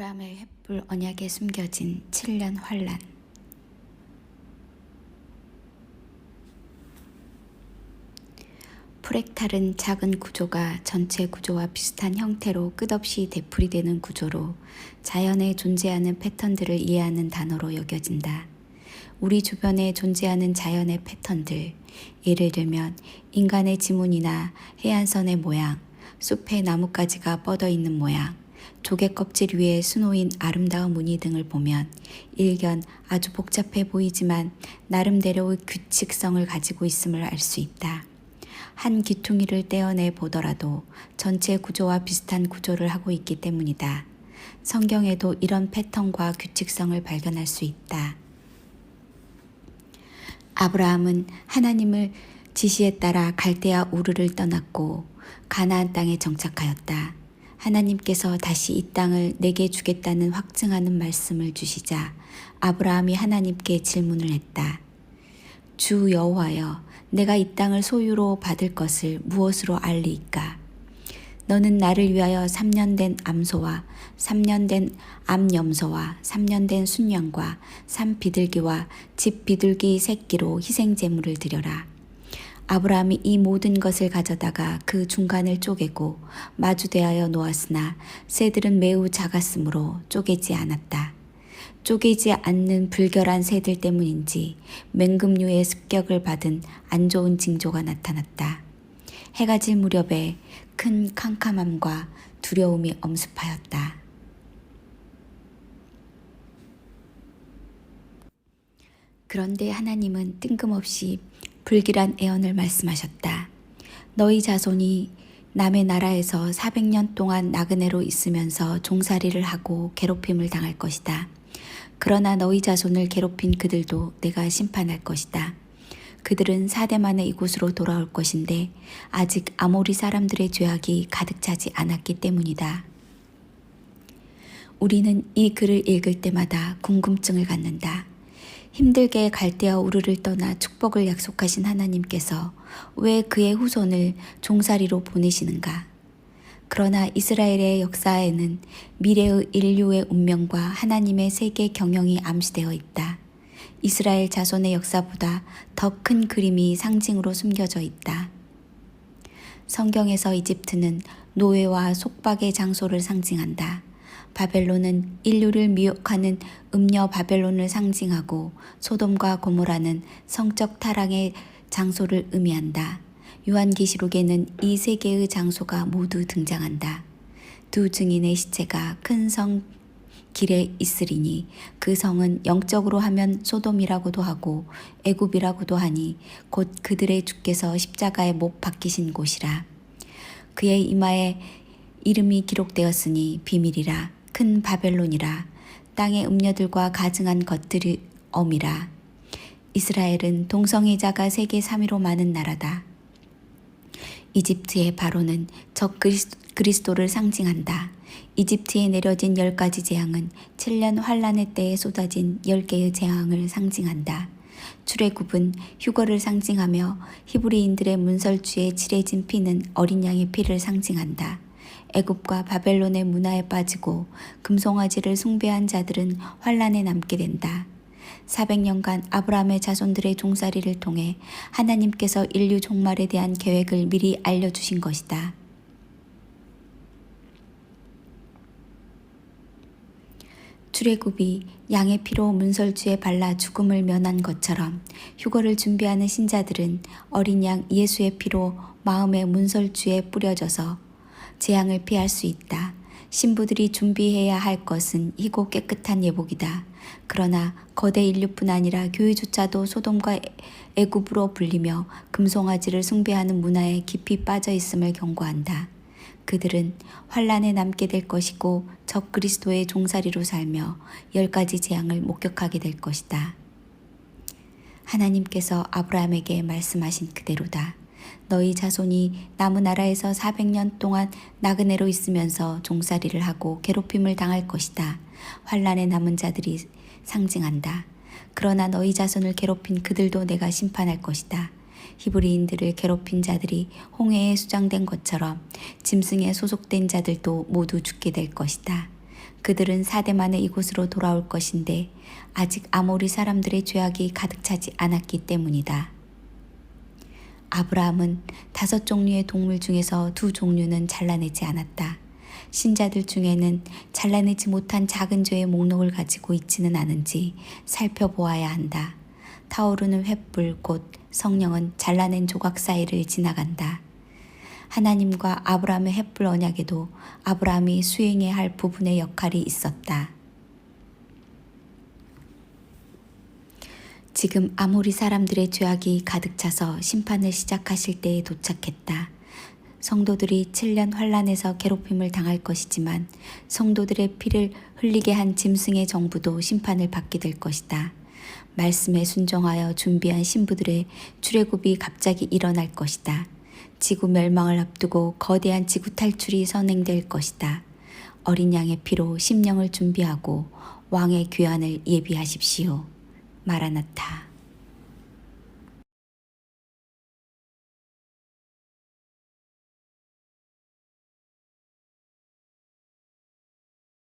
아브라함의 횃불 언약에 숨겨진 7년 환란 프렉탈은 작은 구조가 전체 구조와 비슷한 형태로 끝없이 되풀이되는 구조로 자연에 존재하는 패턴들을 이해하는 단어로 여겨진다. 우리 주변에 존재하는 자연의 패턴들, 예를 들면 인간의 지문이나 해안선의 모양, 숲의 나뭇가지가 뻗어 있는 모양, 조개 껍질 위에 수놓인 아름다운 무늬 등을 보면 일견 아주 복잡해 보이지만 나름대로의 규칙성을 가지고 있음을 알 수 있다. 한 귀퉁이를 떼어내 보더라도 전체 구조와 비슷한 구조를 하고 있기 때문이다. 성경에도 이런 패턴과 규칙성을 발견할 수 있다. 아브라함은 하나님을 지시에 따라 갈대아 우르를 떠났고 가나안 땅에 정착하였다. 하나님께서 다시 이 땅을 내게 주겠다는 확증하는 말씀을 주시자 아브라함이 하나님께 질문을 했다. 주 여호와여, 내가 이 땅을 소유로 받을 것을 무엇으로 알리이까? 너는 나를 위하여 3년 된 암소와 3년 된 암염소와 3년 된 순양과 산 비둘기와 집 비둘기 새끼로 희생 제물을 드려라. 아브라함이 이 모든 것을 가져다가 그 중간을 쪼개고 마주대하여 놓았으나 새들은 매우 작았으므로 쪼개지 않았다. 쪼개지 않는 불결한 새들 때문인지 맹금류의 습격을 받은 안 좋은 징조가 나타났다. 해가 질 무렵에 큰 캄캄함과 두려움이 엄습하였다. 그런데 하나님은 뜬금없이 불길한 애언을 말씀하셨다. 너희 자손이 남의 나라에서 400년 동안 나그네로 있으면서 종살이를 하고 괴롭힘을 당할 것이다. 그러나 너희 자손을 괴롭힌 그들도 내가 심판할 것이다. 그들은 사대 만에 이곳으로 돌아올 것인데 아직 아모리 사람들의 죄악이 가득 차지 않았기 때문이다. 우리는 이 글을 읽을 때마다 궁금증을 갖는다. 힘들게 갈대아 우르를 떠나 축복을 약속하신 하나님께서 왜 그의 후손을 종살이로 보내시는가? 그러나 이스라엘의 역사에는 미래의 인류의 운명과 하나님의 세계 경영이 암시되어 있다. 이스라엘 자손의 역사보다 더 큰 그림이 상징으로 숨겨져 있다. 성경에서 이집트는 노예와 속박의 장소를 상징한다. 바벨론은 인류를 미혹하는 음녀 바벨론을 상징하고 소돔과 고모라는 성적 타락의 장소를 의미한다. 요한계시록에는 이 세 개의 장소가 모두 등장한다. 두 증인의 시체가 큰 성 길에 있으리니 그 성은 영적으로 하면 소돔이라고도 하고 애굽이라고도 하니 곧 그들의 주께서 십자가에 못 박히신 곳이라. 그의 이마에 이름이 기록되었으니 비밀이라 큰 바벨론이라 땅의 음녀들과 가증한 것들이 엄이라 이스라엘은 동성애자가 세계 3위로 많은 나라다. 이집트의 바로는 적 그리스도를 상징한다. 이집트에 내려진 열 가지 재앙은 7년 환란의 때에 쏟아진 10개의 재앙을 상징한다. 출애굽은 휴거를 상징하며 히브리인들의 문설주에 칠해진 피는 어린 양의 피를 상징한다. 애굽과 바벨론의 문화에 빠지고 금송아지를 숭배한 자들은 환란에 남게 된다. 400년간 아브라함의 자손들의 종살이를 통해 하나님께서 인류 종말에 대한 계획을 미리 알려주신 것이다. 출애굽이 양의 피로 문설주에 발라 죽음을 면한 것처럼 휴거를 준비하는 신자들은 어린 양 예수의 피로 마음의 문설주에 뿌려져서 재앙을 피할 수 있다. 신부들이 준비해야 할 것은 희고 깨끗한 예복이다. 그러나 거대 인류뿐 아니라 교회조차도 소돔과 애굽으로 불리며 금송아지를 숭배하는 문화에 깊이 빠져 있음을 경고한다. 그들은 환란에 남게 될 것이고 적 그리스도의 종살이로 살며 열 가지 재앙을 목격하게 될 것이다. 하나님께서 아브라함에게 말씀하신 그대로다. 너희 자손이 남은 나라에서 400년 동안 나그네로 있으면서 종살이를 하고 괴롭힘을 당할 것이다. 환란에 남은 자들이 상징한다. 그러나 너희 자손을 괴롭힌 그들도 내가 심판할 것이다. 히브리인들을 괴롭힌 자들이 홍해에 수장된 것처럼 짐승에 소속된 자들도 모두 죽게 될 것이다. 그들은 사대 만에 이곳으로 돌아올 것인데 아직 아모리 사람들의 죄악이 가득 차지 않았기 때문이다. 아브라함은 다섯 종류의 동물 중에서 두 종류는 잘라내지 않았다. 신자들 중에는 잘라내지 못한 작은 죄의 목록을 가지고 있지는 않은지 살펴보아야 한다. 타오르는 횃불 곧 성령은 잘라낸 조각 사이를 지나간다. 하나님과 아브라함의 횃불 언약에도 아브라함이 수행해야 할 부분의 역할이 있었다. 지금 아모리 사람들의 죄악이 가득 차서 심판을 시작하실 때에 도착했다. 성도들이 7년 환란에서 괴롭힘을 당할 것이지만 성도들의 피를 흘리게 한 짐승의 정부도 심판을 받게 될 것이다. 말씀에 순종하여 준비한 신부들의 출애굽이 갑자기 일어날 것이다. 지구 멸망을 앞두고 거대한 지구 탈출이 선행될 것이다. 어린 양의 피로 심령을 준비하고 왕의 귀환을 예비하십시오. 마라나타.